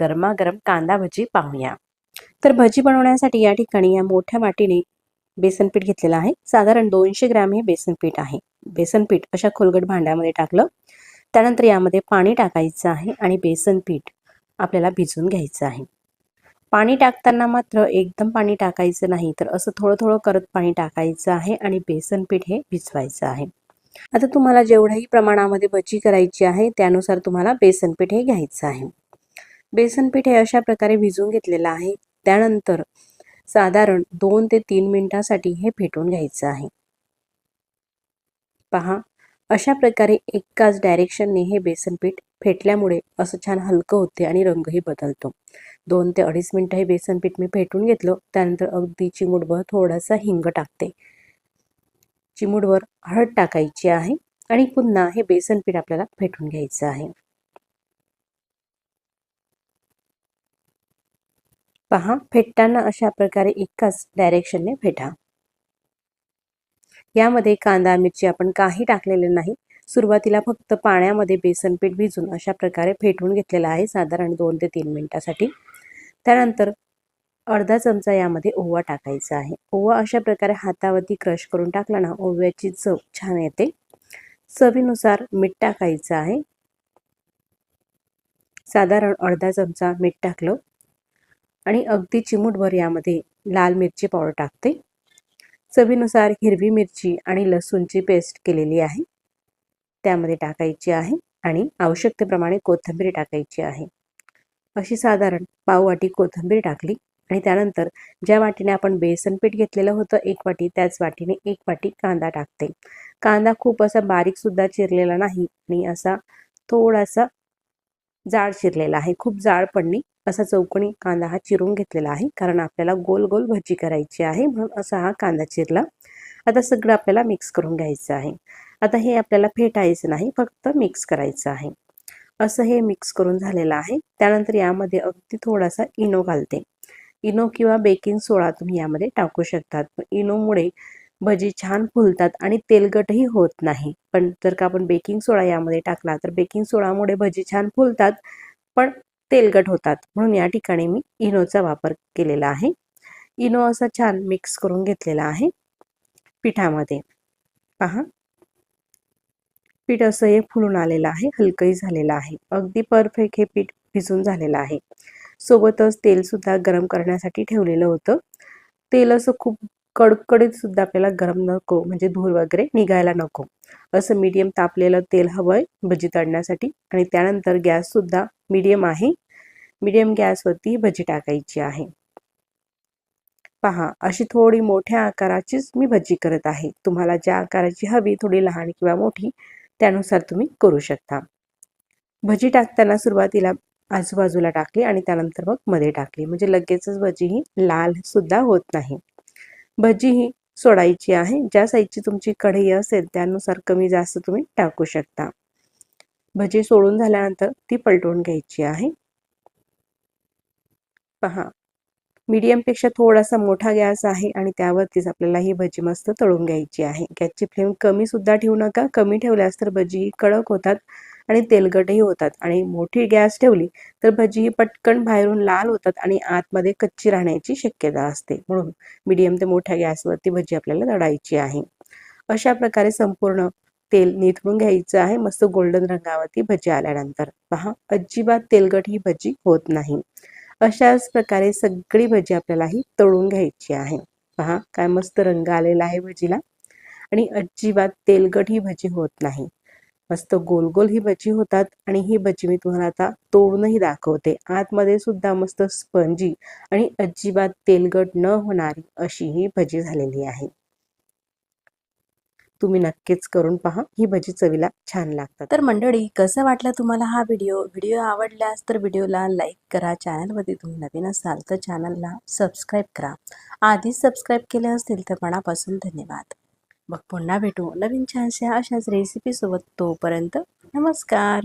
गरमागरम कांदा भजी पाहूया. तर भजी बनवण्यासाठी या ठिकाणी या मोठ्या वाटीने बेसन पीठ घेतलेलं आहे. साधारण दोनशे ग्रॅम हे बेसन पीठ आहे. बेसन पीठ अशा खोलगट भांड्यामध्ये टाकलं. त्यानंतर यामध्ये पाणी टाकायचं आहे आणि बेसन पीठ आपल्याला भिजवून घ्यायचं आहे. पाणी टाकताना मात्र एकदम पाणी टाकायचं नाही तर असं थोडं थोडं करत पाणी टाकायचं आहे आणि बेसन पीठ हे भिजवायचं आहे. आता तुम्हाला जेवढ्याही प्रमाणामध्ये भजी करायची आहे त्यानुसार तुम्हाला बेसन पीठ हे घ्यायचं आहे. बेसन पीठ हे अशा प्रकारे भिजवून घेतलेलं आहे. त्यानंतर साधारण दोन ते तीन मिनिटासाठी हे फेटून घ्यायचं आहे. पहा अशा प्रकारे एकाच डायरेक्शनने हे बेसन पीठ फेटल्यामुळे असं छान हलकं होते आणि रंगही बदलतो. दोन ते अडीच मिनटं हे बेसन पीठ मी फेटून घेतलं त्यानंतर अगदी चिमूटभर थोडासा हिंग टाकते. चिमूटभर हळद टाकायची आहे आणि पुन्हा हे बेसन पीठ आपल्याला फेटून घ्यायचं आहे. पहा फेटताना अशा प्रकारे एकाच डायरेक्शनने फेटा. यामध्ये कांदा मिरची आपण काही टाकलेले नाही. सुरुवातीला फक्त पाण्यामध्ये बेसन पीठ भिजून अशा प्रकारे फेटून घेतलेलं आहे साधारण दोन ते तीन मिनिटासाठी. त्यानंतर अर्धा चमचा यामध्ये ओवा टाकायचा आहे. ओवा अशा प्रकारे हातावरती क्रश करून टाकला ना ओव्याची चव छान येते. चवीनुसार मीठ टाकायचं आहे. साधारण अर्धा चमचा मीठ टाकलं. आणि अगदी चिमूटभर यामध्ये लाल मिरची पावडर टाकते. चवीनुसार हिरवी मिरची आणि लसूणची पेस्ट केलेली आहे. त्यामध्ये टाकायची आहे आणि आवश्यकतेप्रमाणे कोथिंबीर टाकायची आहे. अशी साधारण पाव वाटी कोथिंबीर टाकली आणि त्यानंतर ज्या वाटीने आपण बेसन पीठ घेतलेलं होतं एक वाटी त्याच वाटीने एक वाटी कांदा टाकते. कांदा खूप असा बारीक सुद्धा चिरलेला नाही आणि असा थोडासा जाड चिरलेला आहे. खूप जाड पण नाही. असा चौकोनी कांदा हा चिरून घेतलेला आहे. कारण आपल्याला गोल गोल भजी करायची आहे म्हणून असा हा कांदा चिरला. आता सगळं आपल्याला मिक्स करून घ्यायचं आहे. आता हे आपल्याला फेटायचं नाही फक्त मिक्स करायचं आहे. असं हे मिक्स करून झालेलं आहे. त्यानंतर यामध्ये अगदी थोडासा इनो घालते. इनो किंवा बेकिंग सोडा तुम्ही यामध्ये टाकू शकतात. इनोमुळे भजी छान फुलतात आणि तेलगटही होत नाही. पण जर का आपण बेकिंग सोडा यामध्ये टाकला तर बेकिंग सोडामुळे भजी छान फुलतात. पण तेलगट होतात. म्हणून या ठिकाणी मी इनोचा वापर केलेला आहे. इनो असा छान मिक्स करून घेतलेला आहे पिठामध्ये. पहा. पीठ असं हे फुलून आलेलं आहे हलकंही झालेलं आहे. अगदी परफेक्ट हे पीठ भिजून झालेलं आहे. सोबतच तेल सुद्धा गरम करण्यासाठी ठेवलेलं होतं. तेल असं खूप कडकडीत सुद्धा आपल्याला गरम नको म्हणजे धूर वगैरे निघायला नको. असं मीडियम तापलेलं तेल हवंय भजी तळण्यासाठी आणि त्यानंतर गॅस सुद्धा मीडियम आहे. मीडियम गॅसवरती भजी टाकायची आहे. पहा अशी थोडी मोठ्या आकाराचीच मी भजी करत आहे. तुम्हाला ज्या आकाराची हवी थोडी लहान किंवा मोठी त्यानुसार तुम्ही करू शकता. भजी टाकताना सुरुवातीला आजूबाजूला टाकली आणि त्यानंतर मग मध्ये टाकली. म्हणजे लगेचच भजी ही लाल सुद्धा होत नाही. भजी ही सोडायची आहे. ज्या साईजची तुमची कढई असेल त्यानुसार कमी जास्त तुम्ही टाकू शकता. भजी सोडून झाल्यानंतर ती पलटवून घ्यायची आहे. पहा मीडियमपेक्षा थोडासा मोठा गॅस आहे आणि त्यावरतीच आपल्याला ही भजी मस्त तळून घ्यायची आहे. गॅसची फ्लेम कमी सुद्धा ठेवू नका. कमी ठेवल्यास तर भजी कडक होतात आणि तेलगटही होतात. आणि मोठी गॅस ठेवली तर भजी ही पटकन बाहेरून लाल होतात आणि आतमध्ये कच्ची राहण्याची शक्यता असते. म्हणून मीडियम ते मोठ्या गॅसवरती भजी आपल्याला तळायची आहे. अशा प्रकारे संपूर्ण तेल निथळून घ्यायचं आहे. मस्त गोल्डन रंगावरती भजी आल्यानंतर. पहा अजिबात तेलगट ही भजी होत नाही. अशाच प्रकारे सगळी भजी आपल्याला ही तळून घ्यायची आहे. पहा काय मस्त रंग आलेला आहे भजीला. आणि अजिबात तेलगट ही भजी होत नाही. मस्त गोल गोल ही भजी होतात आणि ही भजी मी तुम्हाला आता तोडूनही दाखवते. आतमध्ये सुद्धा मस्त स्पंजी आणि अजिबात तेलगट न होणारी अशी ही भजी झालेली आहे. तुम्ही नक्कीच करून पहा. ही भजी चवीला छान लागतात. तर मंडळी कसं वाटलं तुम्हाला हा व्हिडिओ? व्हिडिओ आवडल्यास तर व्हिडिओला लाईक करा. चॅनलमध्ये तुम्ही नवीन असाल तर चॅनलला सबस्क्राईब करा. आधीच सबस्क्राईब केले असतील तर मनापासून धन्यवाद. मग पुन्हा भेटू नवीन छानशा अशाच रेसिपीसोबत तोपर्यंत नमस्कार.